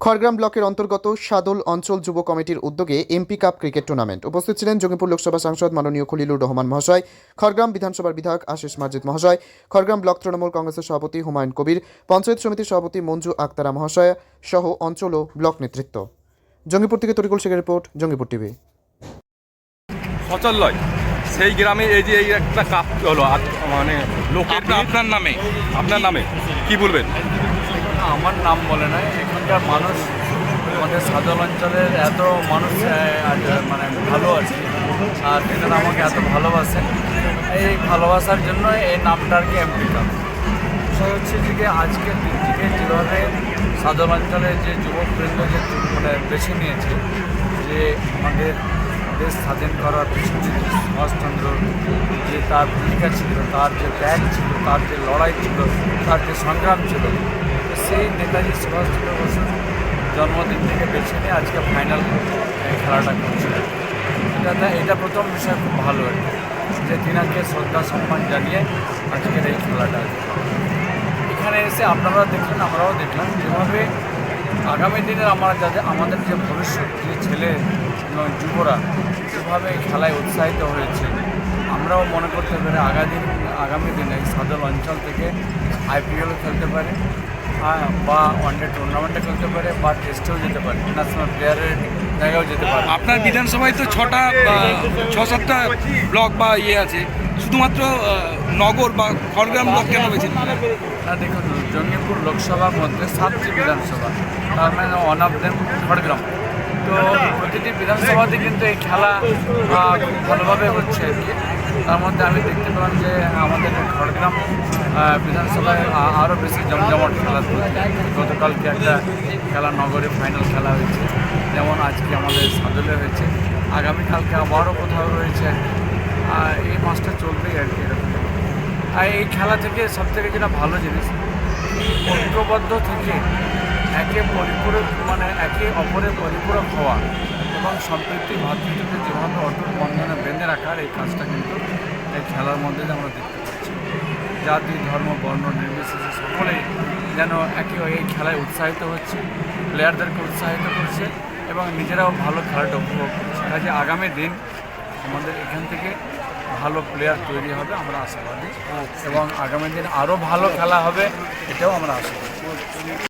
খড়গ্রাম ব্লকের অন্তর্গত সাদল অঞ্চল যুব কমিটির উদ্যোগে এমপি কাপ ক্রিকেট টুর্নামেন্ট। উপস্থিত ছিলেন জঙ্গিপুর লোকসভা সাংসদ মাননীয় খলিলুর রহমান মহাশয় খড়গ্রাম বিধানসভার বিধায়ক আশিস মার্জিদ মহাশয় খড়গ্রাম ব্লক তৃণমূল কংগ্রেসের সভাপতি হুমায়ুন কবির পঞ্চায়েত সমিতির সভাপতি মঞ্জু আক্তারা মহাশয় সহ অঞ্চল ও ব্লক নেতৃত্ব। জঙ্গিপুর থেকে তরিকুল শেখের রিপোর্ট জঙ্গিপুর টিভি। সেই গ্রামে এই যে এই একটা কাপ হলো মানে লোকের আপনার নামে। আপনার নামে। কি বলবেন? আমার নাম বলে নয় এখানকার মানুষ আমাদের সাদল অঞ্চলের এত মানুষ মানে ভালো আছে আর এনারা আমাকে এত ভালোবাসেন এই ভালোবাসার জন্য এই নামটা আর কি এমপি কাপ বিষয় হচ্ছে যে আজকের দিন থেকে যেভাবে সাদল অঞ্চলের যে যুবকবৃন্দ যে মানে বেছে নিয়েছে, যে আমাদের দেশ স্বাধীন করার পিছনে যে সুভাষচন্দ্র যে তার ভূমিকা ছিল, তার যে ত্যাগ ছিল, তার যে লড়াই ছিল, তার যে সংগ্রাম ছিল সেই নেতাজি সুভাষচন্দ্র বসুর জন্মদিন থেকে বেছে নিয়ে আজকে ফাইনাল খেলাটা করছে এটা এটা প্রথম বিষয় খুব ভালো আর যে তিনাকে শ্রদ্ধা, সম্মান জানিয়ে আজকের এই খেলাটা এখানে এসে আপনারা দেখলেন, আমরাও দেখলাম যেভাবে আগামী দিনের আমরা যাদের আমাদের যে ভবিষ্যৎ, যে ছেলে এবং যুবরা যেভাবে খেলায় উৎসাহিত হয়েছে, আমরাও মনে করতে পারি আগামী দিন আগামী দিনে সাদল অঞ্চল থেকে আইপিএলও খেলতে পারে। হ্যাঁ, বা ওয়ানডে টুর্নামেন্টে খেলতে পারে বা টেস্টেও যেতে পারে ন্যাশনাল প্লেয়ারের জায়গাও যেতে পারে। আপনার বিধানসভায় তো ছটা ছ সাতটা ব্লক বা ইয়ে আছে শুধুমাত্র নগর বা খড়গ্রাম ব্লক কেন নিলেন? না দেখুন জঙ্গিপুর লোকসভার মধ্যে সাতটি বিধানসভা তার মানে ওয়ান অফ দেম খড়গ্রাম। তো প্রতিটি বিধানসভাতে কিন্তু এই খেলা খুব ভালোভাবে হচ্ছে আর কি। তার মধ্যে আমি দেখতে পেলাম যে আমাদের খড়গ্রাম আহ, বিধানসভায় আরও বেশি জমজমাট খেলা গতকালকে একটা খেলা নগরে ফাইনাল খেলা হয়েছে। যেমন আজকে আমাদের সাদলে হয়েছে। আগামীকালকে আবারও কোথাও রয়েছে। এই মাসটা চলবেই আর কি এরকম। আর এই খেলা থেকে সব থেকে যেটা ভালো জিনিস ঐক্যবদ্ধ থেকে একে পরিপূরক মানে একে অপরের পরিপূরক হওয়া। এবং সম্প্রীতি ভাতৃত্বকে যেভাবে অটুট বন্ধনে বেঁধে রাখার এই কাজটা কিন্তু এই খেলার মধ্যে আমরা দেখতে পাচ্ছি। জাতি ধর্ম বর্ণ নির্বিশেষে সকলেই যেন একে এই খেলায় উৎসাহিত হচ্ছে প্লেয়ারদেরকে উৎসাহিত করছে এবং নিজেরাও ভালো খেলাটা উপভোগ করছে। কাজে আগামী দিন আমাদের এখান থেকে ভালো প্লেয়ার তৈরি হবে আমরা আশাবাদী। এবং আগামী দিন আরও ভালো খেলা হবে এটাও আমরা আশাবাদী।